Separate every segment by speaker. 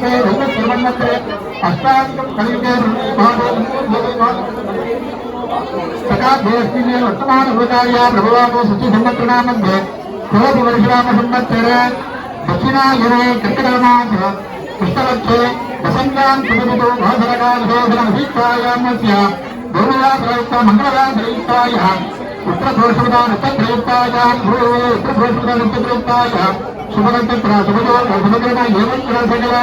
Speaker 1: सर्वत्र भगवत सर्वत्र अष्टांग कलिके सकाशेस्ती में वर्तमान होकार्या प्रभुवाको सचि संवत्सरनामध्ये सर्वति वर्षराम संवत्सरे दक्षिणायने कृतकर्माः पुस्तवत्से वसन्तान् सुमदितो भासरकालशोधनभिष्टायामस्य गौरवा प्रयुक्ता मङ्गलवा प्रयुक्तायः उत्तरघोषुदा नक्षत्रयुक्तायाः उत्तरघोषुदा नक्षत्रयुक्तायः शुभनक्षत्र शुभदो शुभकर्म एवं ग्रहसकरा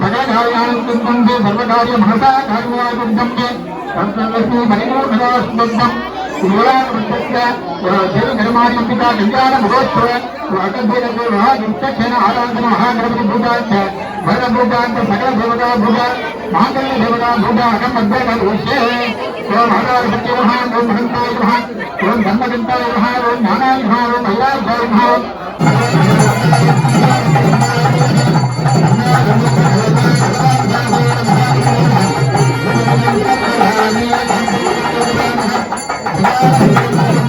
Speaker 1: సకలకార్యానుకుంటే సర్వకార్య మనసా కార్యకుంటే తత్వలక్ష్మి పరిపూర్ణదాస్తుంతం నిర్మాణికా కళ్యాణ మహోత్సవ అగభ్యక్షణ ఆరాధన మహాగణపతి భూతాంత వరద భూతాంత సకల దేవతా భూత మాంగళ్య దేవతా భూత అగం అగ్రగోషే ఓం హరాయ సత్యమహ ఓం మహంతాయ ఓం ధర్మగంతాయ ఓం జ్ఞానాయ ఓం
Speaker 2: Thank you.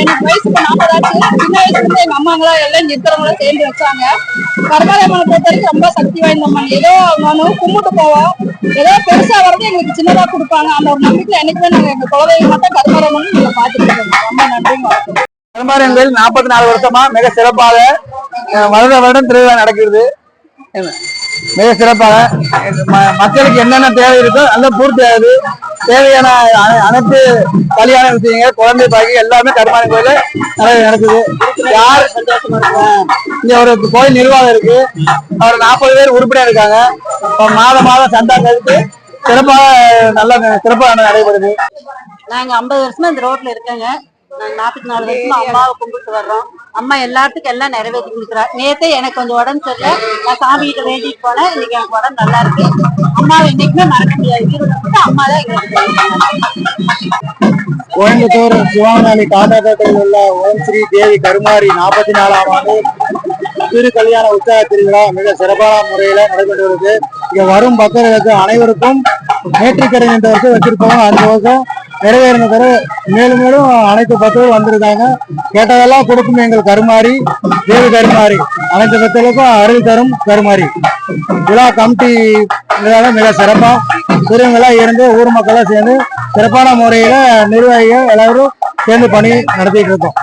Speaker 2: எனக்கு வயசு இப்ப நாற்பதாச்சு. சின்ன வயசுல எங்கள் எங்க அம்மாங்களா எல்லாம் இங்க சேர்ந்து வச்சாங்க. கருமாரியம்மனை பொறுத்த வரைக்கும் ரொம்ப சக்தி வாய்ந்த அம்மன் ஏதோ நானும் கும்பிட்டு போவோம் ஏதோ பெருசா வர்றது எங்களுக்கு சின்னதா கொடுப்பாங்க. அந்த ஒரு நம்பிக்கை என்னைக்குமே நாங்க எங்க குழந்தைங்க மட்டும் கருமாரியம்மன் நீங்க பாத்துட்டு இருக்கோம். ரொம்ப நன்றிங்க வணக்கம்.
Speaker 3: கருமாரியங்கள் நாற்பத்தி நாலு வருஷமா மிக சிறப்பாக வருட வருடம் திருவிழா நடக்கிறது. மிக சிறப்பாக மக்களுக்கு என்னென்ன தேவை இருக்கோ அதெல்லாம் பூர்த்தி ஆகுது. தேவையான அனை- அனைத்து கல்யாண விஷயங்கள் குழந்தை பாக்கி எல்லாமே கருமாரி கோயில நிறைய நடக்குது. யார் இங்க ஒரு கோயில் நிர்வாகம் இருக்கு. ஒரு நாற்பது பேர் உறுப்பினர் இருக்காங்க. மாதம் மாதம் சந்தா கருத்து சிறப்பாக நல்ல சிறப்பாக நடைபெறுது.
Speaker 2: நாங்க ஐம்பது வருஷமா இந்த ரோட்ல இருக்கேங்க. நாங்க நாற்பத்தி நாலு வருஷமா அம்மாவை கும்பிட்டு வர்றோம். அம்மா எல்லாத்துக்கும் எல்லாம் நிறைவேற்றி கொடுக்குறா நேத்தே எனக்கு கொஞ்சம் உடம்பு சரியில்லை. நான் சாமி கிட்ட வேண்டிட்டு போனேன். இன்னைக்கு எனக்கு உடம்பு நல்லா இருக்கு. அம்மாவை என்னைக்குமே மறக்க முடியாது. அம்மா தான் எங்களுக்கு
Speaker 3: கோயம்புத்தூர் சிவாங்கநாளி காட்டாக்கத்தில் உள்ள ஓம் ஸ்ரீ தேவி கருமாரி நாற்பத்தி நாலாம் ஆண்டு திரு கல்யாண உற்சாக திருவிழா மிக சிறப்பான முறையில நடைபெற்று வருது. இங்க வரும் பக்தர்களுக்கு அனைவருக்கும் நேற்றுக்கடன் இந்த வருஷம் வச்சிருக்கோம் அந்த வருஷம் நிறைவேறினதர் மேலும் மேலும் அனைத்து பக்தர்களும் வந்திருக்காங்க. கேட்டதெல்லாம் கொடுக்கும் எங்கள் கருமாறி தேவி கருமாறி அனைத்து பக்தர்களுக்கும் அருள் தரும் கருமாறி விழா கமிட்டி மிக சிறப்பா. பெரியவங்களா இருந்து ஊர் மக்களாம் சேர்ந்து சிறப்பான முறையில நிர்வாகிகள் எல்லாரும் சேர்ந்து பணி நடத்திட்டு இருக்கோம்.